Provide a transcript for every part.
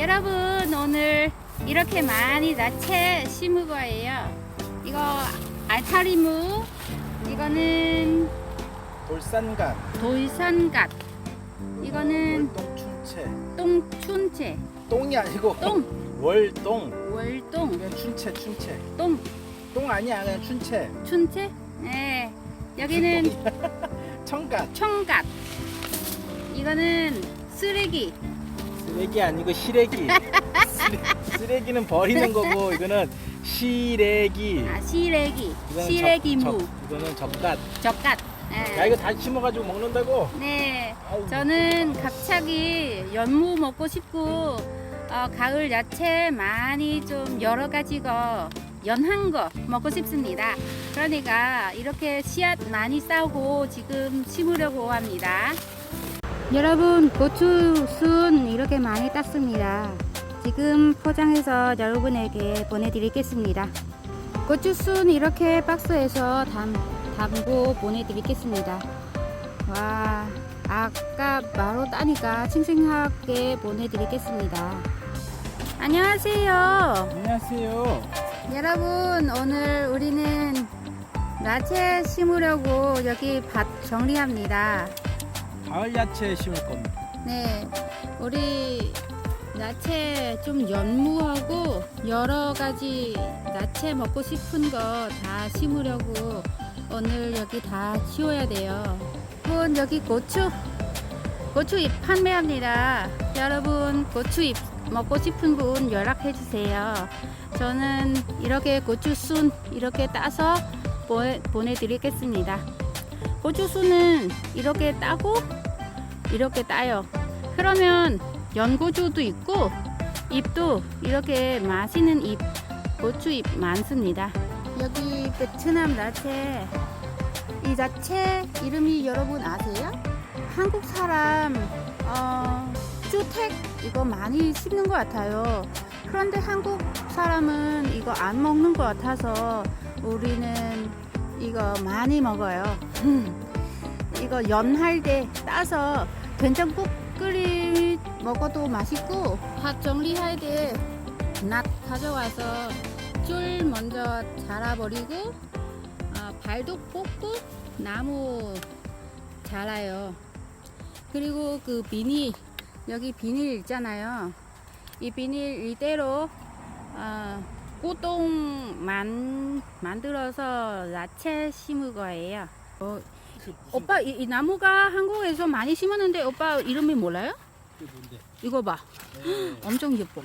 여러분 오늘 이렇게 많이 야채 심을 거예요. 이거 알타리무, 이거는 돌산갓, 돌산갓, 이거는 월동춘채. 똥춘채, 똥이 아니고 똥, 월동. 월동, 그냥 춘채, 춘채. 똥, 똥 아니야, 그냥 춘채. 춘채. 네, 여기는 청갓. 청갓, 이거는 쓰레기, 쓰레기 아니고 시래기. 쓰레, 쓰레기는 버리는 거고 이거는 시래기. 아 시래기, 이거는 시래기 무, 적, 적, 이거는 적갓. 젓갓. 네. 야 이거 다 심어가지고 먹는다고? 네, 아우, 저는 갑자기 연무 먹고 싶고 어, 가을 야채 많이 좀 여러 가지 거 연한 거 먹고 싶습니다. 그러니까 이렇게 씨앗 많이 싸우고 지금 심으려고 합니다. 여러분 고추순 이렇게 많이 땄습니다. 지금 포장해서 여러분에게 보내드리겠습니다. 고추순 이렇게 박스에서 담, 담고 보내드리겠습니다. 와, 아까 바로 따니까 싱싱하게 보내드리겠습니다. 안녕하세요. 안녕하세요. 여러분, 오늘 우리는 야채 심으려고 여기 밭 정리합니다. 가을 야채 심을 겁니다. 네, 우리 야채 좀 연무하고 여러 가지 야채 먹고 싶은 거 다 심으려고 오늘 여기 다 치워야 돼요. 여러분 여기 고추 고추잎 판매합니다. 여러분 고추잎 먹고 싶은 분 연락해 주세요. 저는 이렇게 고추순 이렇게 따서 보내, 보내드리겠습니다. 고추순은 이렇게 따고 이렇게 따요. 그러면 연고주도 있고 잎도 이렇게 맛있는 잎 고추잎 많습니다. 여기 베트남 야채 이 야채 이름이 여러분 아세요? 한국 사람 어, 주택 이거 많이 심는 것 같아요. 그런데 한국 사람은 이거 안 먹는 것 같아서 우리는 이거 많이 먹어요. 이거 연할 때 따서 된장국 끓이 먹어도 맛있고 밥 정리할 때낫 가져와서 줄 먼저 잘라버리고 어, 발도 뽑고 나무 자라요. 그리고 그 비닐 여기 비닐 있잖아요. 이 비닐 이대로 어, 꼬똥 만 만들어서 야채 심을 거예요. 어, 오빠 이, 이 나무가 한국에서 많이 심었는데 오빠 이름이 몰라요? 뭔데? 이거 봐. 네. 엄청 예뻐.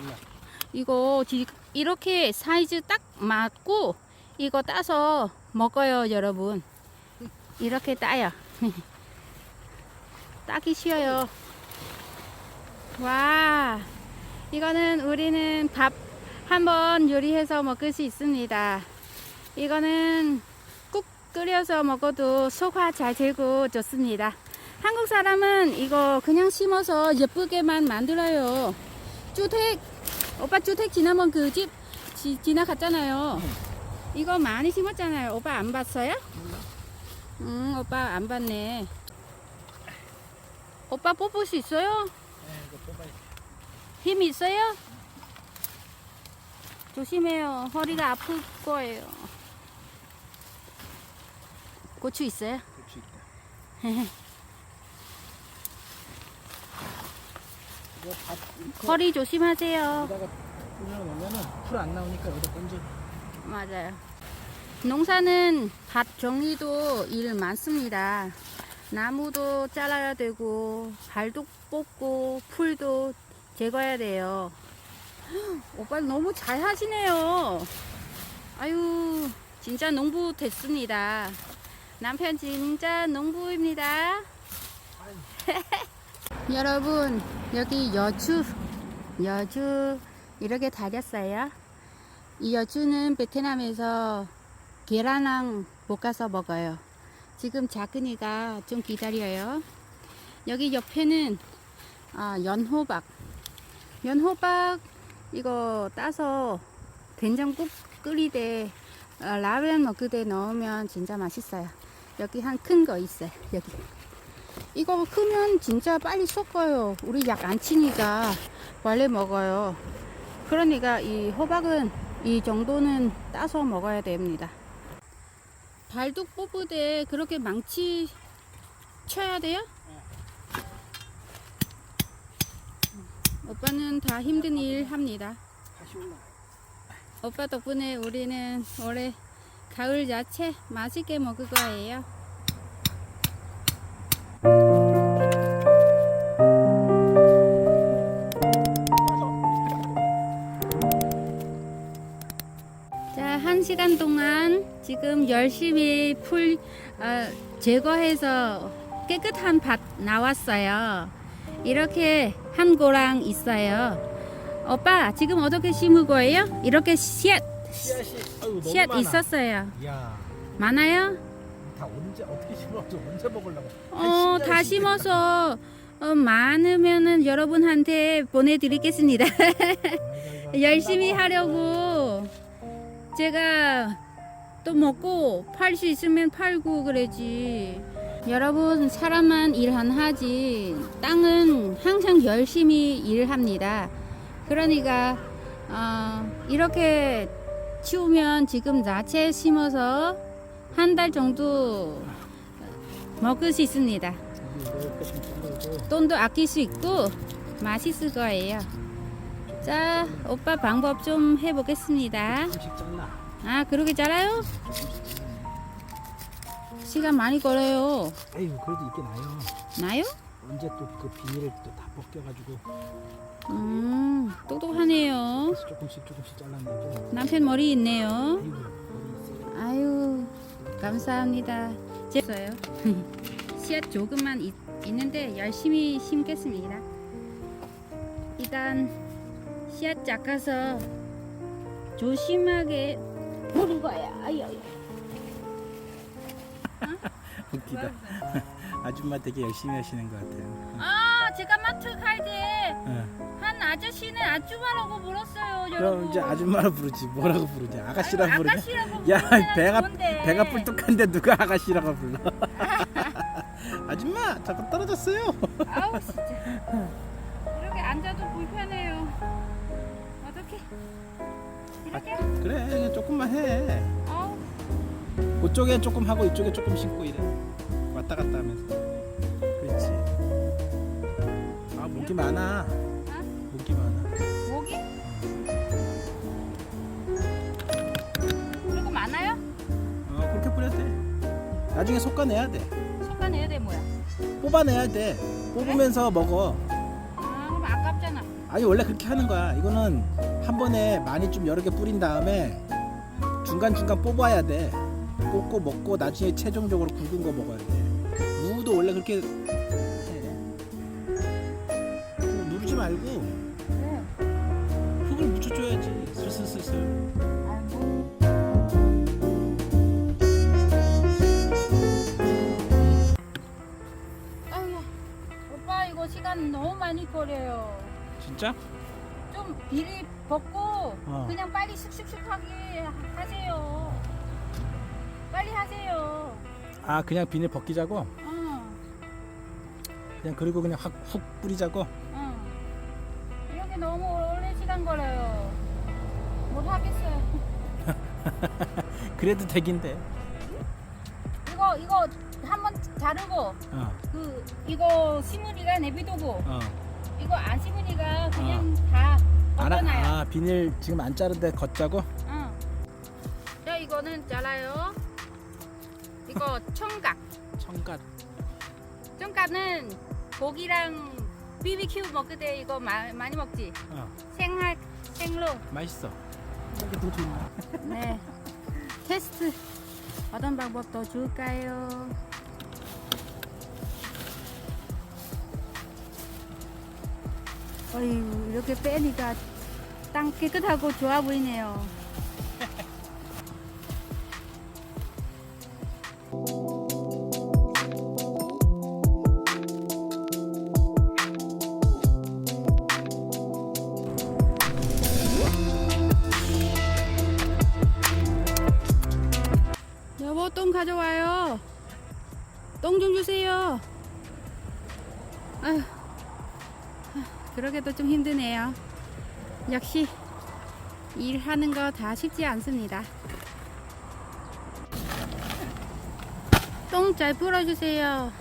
이거 지- 이렇게 사이즈 딱 맞고 이거 따서 먹어요, 여러분. 이렇게 따요. 따기 쉬워요. 와, 이거는 우리는 밥 한번 요리해서 먹을 수 있습니다. 이거는 국 끓여서 먹어도 소화 잘 되고 좋습니다. 한국 사람은 이거 그냥 심어서 예쁘게만 만들어요. 주택, 오빠 주택 지난번 그 집 지나갔잖아요. 이거 많이 심었잖아요. 오빠 안 봤어요? 응, 오빠 안 봤네. 오빠 뽑을 수 있어요? 힘 있어요? 조심해요. 허리가 아플 거예요. 고추 있어요? 고추 있다. 이거 밥 이렇게 허리 조심하세요. 여기다가 뿌려놓으면은 풀안 나오니까 여기다 던져. 맞아요. 농사는 밭 정리도 일 많습니다. 나무도 잘라야 되고, 발도 뽑고, 풀도 제거해야 돼요. 오빠 너무 잘 하시네요. 아유, 진짜 농부 됐습니다. 남편 진짜 농부입니다. 여러분, 여기 여주, 여주 이렇게 다녔어요. 이 여주는 베트남에서 계란랑 볶아서 먹어요. 지금 작은이가 좀 기다려요. 여기 옆에는 아, 연호박. 연호박 이거 따서 된장국 끓이되 어, 라면 먹을 때 넣으면 진짜 맛있어요. 여기 한 큰 거 있어요. 여기. 이거 크면 진짜 빨리 섞어요. 우리 약 안 치니까 원래 먹어요. 그러니까 이 호박은 이 정도는 따서 먹어야 됩니다. 발둑 뽑을 때 그렇게 망치 쳐야 돼요? 오빠는 다 힘든 일 합니다. 오빠 덕분에 우리는 올해 가을 야채 맛있게 먹을 거예요. 자, 한 시간 동안 지금 열심히 풀 어, 제거해서 깨끗한 밭 나왔어요. 이렇게 한 고랑 있어요. 오빠 지금 어떻게 심을 거예요? 이렇게 씨앗 씨앗이 아유 너무 씨앗 많아. 있었어요. 야, 많아요? 다 언제 어떻게 심어서 언제 먹으려고? 어, 다 심어서 어, 많으면은 여러분한테 보내드리겠습니다. 열심히 하려고 제가 또 먹고 팔 수 있으면 팔고 그러지. 여러분 사람만 일안 하지 땅은 항상 열심히 일합니다. 그러니까 어, 이렇게 치우면 지금 야채 심어서 한 달 정도 먹을 수 있습니다. 돈도 아낄 수 있고 맛있을 거예요. 자, 오빠 방법 좀 해보겠습니다. 아, 그렇게 잘라요? 시간 많이 걸려요. 아유 그래도 이게 나요. 나요? 언제 또 그 비닐을 또 다 벗겨가지고 음, 똑똑하네요. 조금씩 조금씩 잘랐는데 남편 머리 있네요. 있어요. 아유, 감사합니다. 됐어요. 씨앗 조금만 있, 있는데 열심히 심겠습니다. 일단 씨앗 작아서 조심하게 보는 거야. 아유, 아유. 웃기다. 아줌마 되게 열심히 하시는 것 같아요. 아, 제가 마트 갈때한 응. 아저씨는 아줌마라고 불렀어요, 여러분. 그럼 이제 아줌마로 부르지 뭐라고 부르지 아가씨라 아유, 부르냐? 아가씨라고 야 부르면 배가 좋은데. 배가 뿔뚝한데 누가 아가씨라고 불러? 아줌마 자꾸 떨어졌어요. 아우 진짜 이렇게 앉아도 불편해요 어떻게 이렇게 그래 그냥 조금만 해. 아우 그쪽에 조금 하고 이쪽에 조금 신고 이래. 왔다 갔다 하면서. 그렇지. 아 목이 많아. 나중에 솎아내야 돼. 솎아내야 돼 뭐야 뽑아내야 돼. 뽑으면서 먹어. 아 그럼 아깝잖아 아니 원래 그렇게 하는 거야. 이거는 한 번에 많이 좀 여러 개 뿌린 다음에 중간 중간 뽑아야 돼. 뽑고 먹고 나중에 최종적으로 굵은 거 먹어야 돼. 무도 원래 그렇게 해. 그 누르지 말고 네. 흙을 묻혀줘야지. 슬슬슬슬. 시간 너무 많이 걸려요 진짜? 좀 비리 벗고 어. 그냥 빨리 슉슉슉하게 하세요 빨리 하세요 아 그냥 비닐 벗기자고? 어. 그냥 그리고 그냥 확 훅 뿌리자고? 응. 이렇게 너무 오래 시간 걸려요. 못 하겠어요. 그래도 되긴데. 이거 이거 자르고 어, 그 이거 시무니가 내비두고 어. 이거 안 시무니가 그냥 다 알아? 엎어놔요. 아 비닐 지금 안 자른데 걷자고? 응. 자 이거는 잘라요. 이거 청각. 청갓. 청각은 고기랑 BBQ 먹을 때 이거 마, 많이 먹지. 어, 생할 생로. 맛있어. 이게 더 좋나? 네. 테스트 어떤 방법 더 줄까요? 어휴, 이렇게 빼니까 땅 깨끗하고 좋아 보이네요. 그러게도 좀 힘드네요. 역시 일하는 거 다 쉽지 않습니다. 똥 잘 풀어주세요.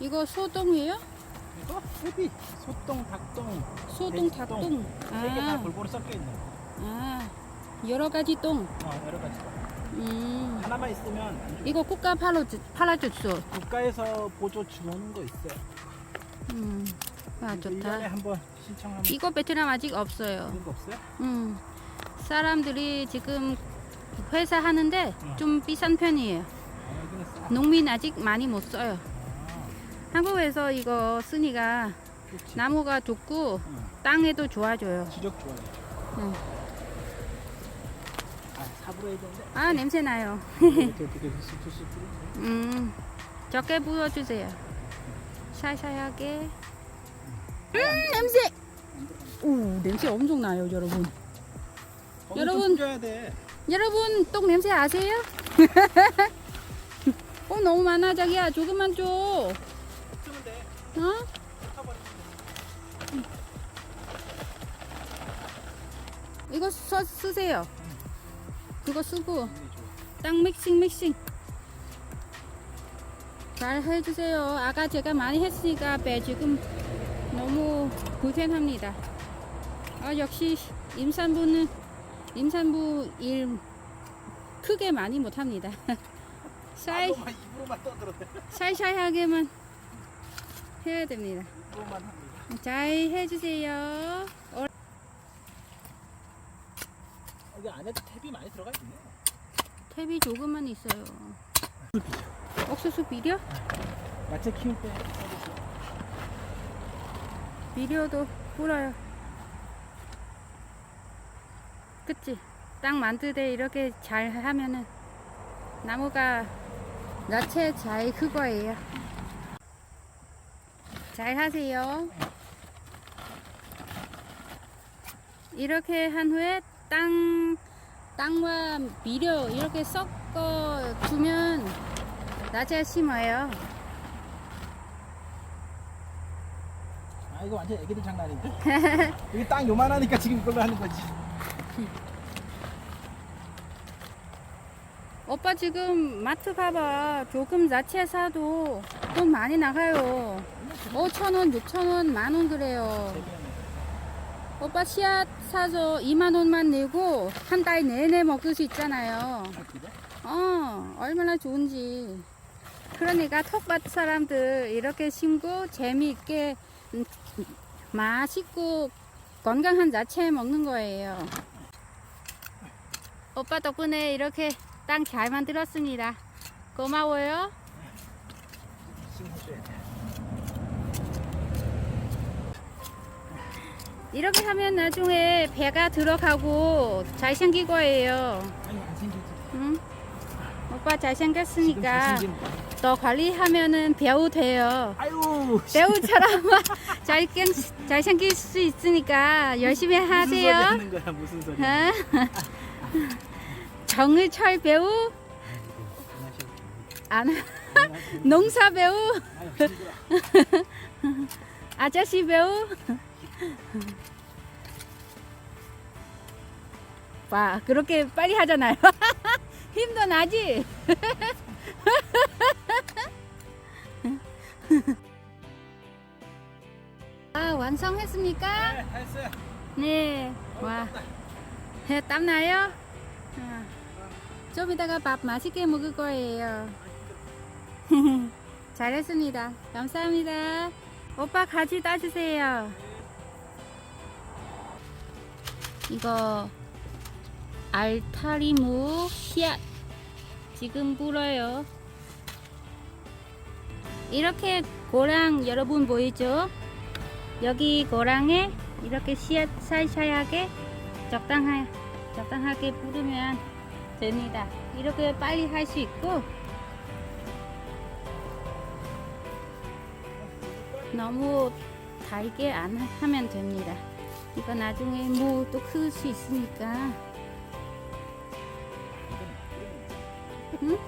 이거 소똥이에요? 이거 소비 소똥 닭똥 소똥. 닭똥. 세개다 아, 골고루 섞여 있는 거. 아, 여러 가지 똥. 어, 여러 가지 음, 하나만 있으면 안. 이거 국가 팔아 팔아줬어. 국가에서 보조 주는 거 있어요 음, 아 1년에 좋다. 한번 신청하면 이거 베트남 아직 없어요. 그런 거 없어요? 음, 사람들이 지금 회사 하는데 어. 좀 비싼 편이에요. 아, 여기는 싸 농민 아직 많이 못 써요. 아, 한국에서 이거 쓰니까. 나무가 좋고 응. 땅에도 좋아져요. 지력 좋아요 응. 아 사부로 해야 되는데 아 냄새 나요. 이렇게 어떻게 스프스프 음, 적게 부어주세요. 샤샤하게. 음 냄새. 오 냄새 엄청 나요, 여러분. 여러분. 줘야 돼 여러분 똥 냄새 아세요? 어 너무 많아 자기야 조금만 줘. 어? 쓰면 돼 이거 써, 쓰세요. 그거 쓰고 이게 좋아. 땅 믹싱 믹싱. 잘 해주세요. 아까 제가 많이 했으니까 배 지금 너무 고생합니다. 아 역시 임산부는 임산부 일 크게 많이 못합니다. 샤이 샤이샤이하게만 해야 됩니다. 잘 해주세요. 어, 여기 안에 탭이 많이 들어가 있네 탭이 조금만 있어요. 옥수수 비료? 야채 키울 때. 비료도 뿌려요. 그치? 땅때 이렇게 잘 하면은 나무가 야채 잘클 거예요. 잘 하세요. 이렇게 한 후에 땅, 땅과 비료 이렇게 섞어 주면 야채 심어요. 아 이거 완전 애기들 장난인데 이게 땅 요만하니까 지금 이걸로 하는 거지 오빠 지금 마트 봐봐. 조금 야채 사도 돈 많이 나가요. 5천원, 6천원, 만원 그래요. 오빠 씨앗 사서 2만 원만 내고 한 달 내내 먹을 수 있잖아요. 아? 어, 얼마나 좋은지. 그러니까 텃밭 사람들 이렇게 심고 재미있게 음, 맛있고 건강한 야채 먹는 거예요. 오빠 덕분에 이렇게 땅 잘 만들었습니다. 고마워요. 심어줘야 돼 이렇게 하면 나중에 배가 들어가고 잘 생길 거예요. 아니 안 생기지 응? 오빠 잘생겼으니까. 더 관리하면은 배우 돼요. 아유 배우처럼 잘, 잘생길 수 있으니까 열심히 무슨 소리 하세요. 하는 거야 무슨 소리 어? 정의철 배우, 안, 농사 배우, 아저씨 배우. 와, 그렇게 빨리 하잖아요. 힘도 나지? 아, 완성했습니까? 네 했어요 네. 와. 해, 땀 나요? 아. 좀 이따가 밥 맛있게 먹을 거예요. 잘했습니다. 감사합니다. 오빠 가지 따주세요. 이거 알타리무 씨앗 지금 불어요. 이렇게 고랑 여러분 보이죠? 여기 고랑에 이렇게 씨앗 살살하게 적당하, 적당하게 뿌리면 됩니다. 이렇게 빨리 할 수 있고 너무 달게 안 하면 됩니다. 이거 나중에 뭐 또 클 수 있으니까. 응?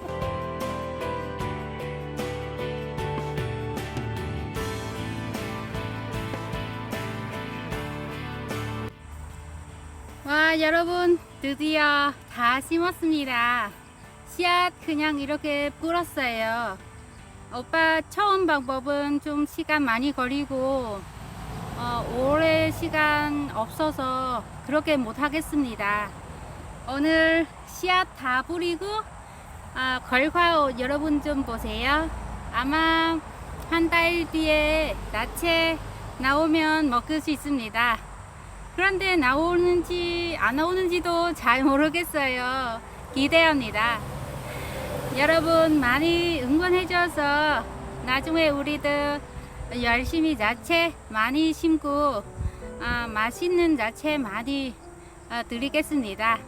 와 여러분 드디어 다 심었습니다 씨앗 그냥 이렇게 뿌렸어요 오빠 처음 방법은 좀 시간 많이 걸리고 어, 오래 시간 없어서 그렇게 못 하겠습니다. 오늘 씨앗 다 뿌리고, 아, 결과 여러분 좀 보세요. 아마 한 달 뒤에 나체 나오면 먹을 수 있습니다. 그런데 나오는지 안 나오는지도 잘 모르겠어요. 기대합니다. 여러분 많이 응원해 줘서 나중에 우리들 열심히 야채 많이 심고 아, 맛있는 야채 많이 아, 드리겠습니다.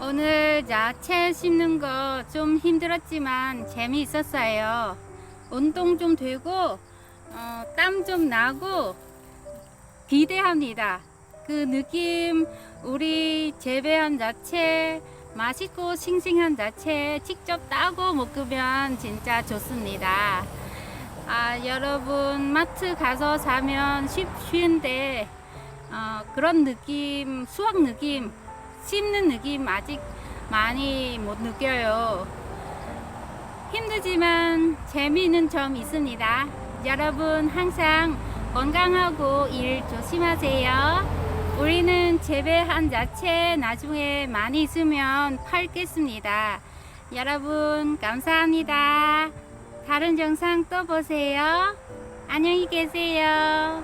오늘 야채 심는 거 좀 힘들었지만 재미있었어요. 운동 좀 되고 어, 땀 좀 나고 기대합니다. 그 느낌 우리 재배한 야채 맛있고 싱싱한 야채 직접 따고 먹으면 진짜 좋습니다. 아, 여러분 마트 가서 사면 쉽, 쉬운데 어, 그런 느낌 수확 느낌 씹는 느낌 아직 많이 못 느껴요. 힘들지만 재미있는 점 있습니다. 여러분 항상 건강하고 일 조심하세요. 우리는 재배한 야채 나중에 많이 있으면 팔겠습니다. 여러분 감사합니다. 다른 영상 또 보세요. 안녕히 계세요.